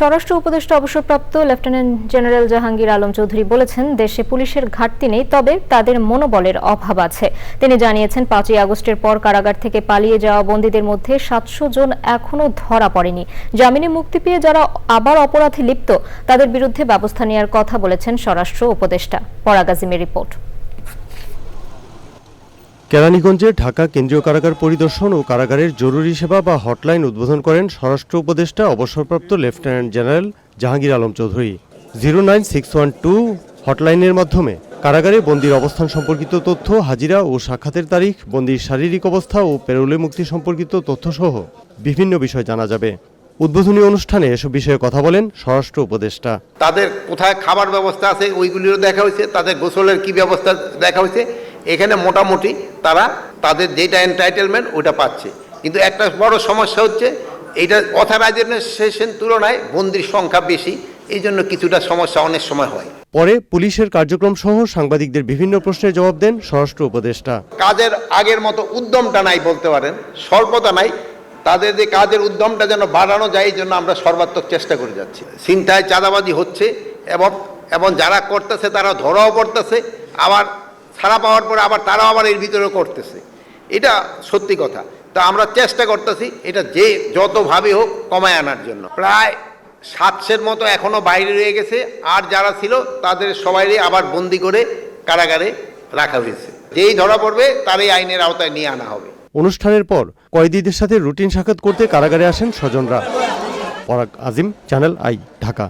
স্বরাষ্ট্র উপদেষ্টা অবসরপ্রাপ্ত লেফটেন্যান্ট জেনারেল জাহাঙ্গীর আলম চৌধুরী বলেছেন, দেশে পুলিশের ঘাটতি নেই, তবে তাদের মনোবলের অভাব আছে। তিনি জানিয়েছেন, পাঁচই আগস্টের পর কারাগার থেকে পালিয়ে যাওয়া বন্দীদের মধ্যে সাতশো জন এখনও ধরা পড়েনি। জামিনে মুক্তি পেয়ে যারা আবার অপরাধে লিপ্ত, তাদের বিরুদ্ধে ব্যবস্থা নেওয়ার কথা বলেছেন স্বরাষ্ট্র উপদেষ্টা। পরাগাজিমের রিপোর্ট। কেরানীগঞ্জে ঢাকা কেন্দ্রীয় কারাগার পরিদর্শন ও কারাগারের জরুরি সেবা বা হটলাইন উদ্বোধন করেন স্বরাষ্ট্র উপদেষ্টা অবসরপ্রাপ্ত lieutenant general Jahangir Alam Chowdhury. Zero nine six one two হটলাইনের মাধ্যমে কারাগারে বন্দির অবস্থান সম্পর্কিত তথ্য, হাজিরা ও সাক্ষাতের তারিখ, বন্দির শারীরিক অবস্থা ও পেরোলে মুক্তি সম্পর্কিত তথ্যসহ বিভিন্ন বিষয় জানা যাবে। উদ্বোধনী অনুষ্ঠানে এসব বিষয়ে কথা বলেন স্বরাষ্ট্র উপদেষ্টা। তাদের কোথায় খাবার ব্যবস্থা আছে ওইগুলিরও দেখা হয়েছে, তাদের গোসলের কি ব্যবস্থা দেখা হয়েছে এখানে মোটামুটি তারা তাদের যেটা এন্টাইটেলমেন্ট ওটা পাচ্ছে। কিন্তু একটা বড় সমস্যা হচ্ছে এইটা অথরাইজেশনের তুলনায় বন্দির সংখ্যা বেশি এই জন্য কিছুটা সমস্যা অনেক সময় হয়। পরে পুলিশের কার্যক্রম সহ সাংবাদিকদের বিভিন্ন প্রশ্নের জবাব দেন স্বরাষ্ট্র উপদেষ্টা। কাজের আগের মতো উদ্যমটা নাই বলতে পারেন স্বল্পতা নাই। তাদের যে কাজের উদ্যমটা যেন বাড়ানো যায় এই জন্য আমরা সর্বাত্মক চেষ্টা করে যাচ্ছি। চিন্তায় চাঁদাবাজি হচ্ছে এবং এবং যারা করতেছে তারা ধরাও পড়তেছে আবার ছাড়া পাওয়ার পরে আবার তারাও আবার এর ভিতরে করতেছে। এটা সত্যি কথা। তা আমরা চেষ্টা করতেছি এটা যে যতভাবে হোক কমায় আনার জন্য। প্রায় সাতশের মতো এখনও বাইরে রয়ে গেছে, আর যারা ছিল তাদের সবাইকে আবার বন্দি করে কারাগারে রাখা হয়েছে। যেই ধরা পড়বে তারই আইনের আওতায় নিয়ে আনা হবে। অনুষ্ঠানের পর কয়েদিদের সাথে রুটিন সাক্ষাৎ করতে কারাগারে আসেন স্বজনরা। পরাগ আজিম, চ্যানেল আই, ঢাকা।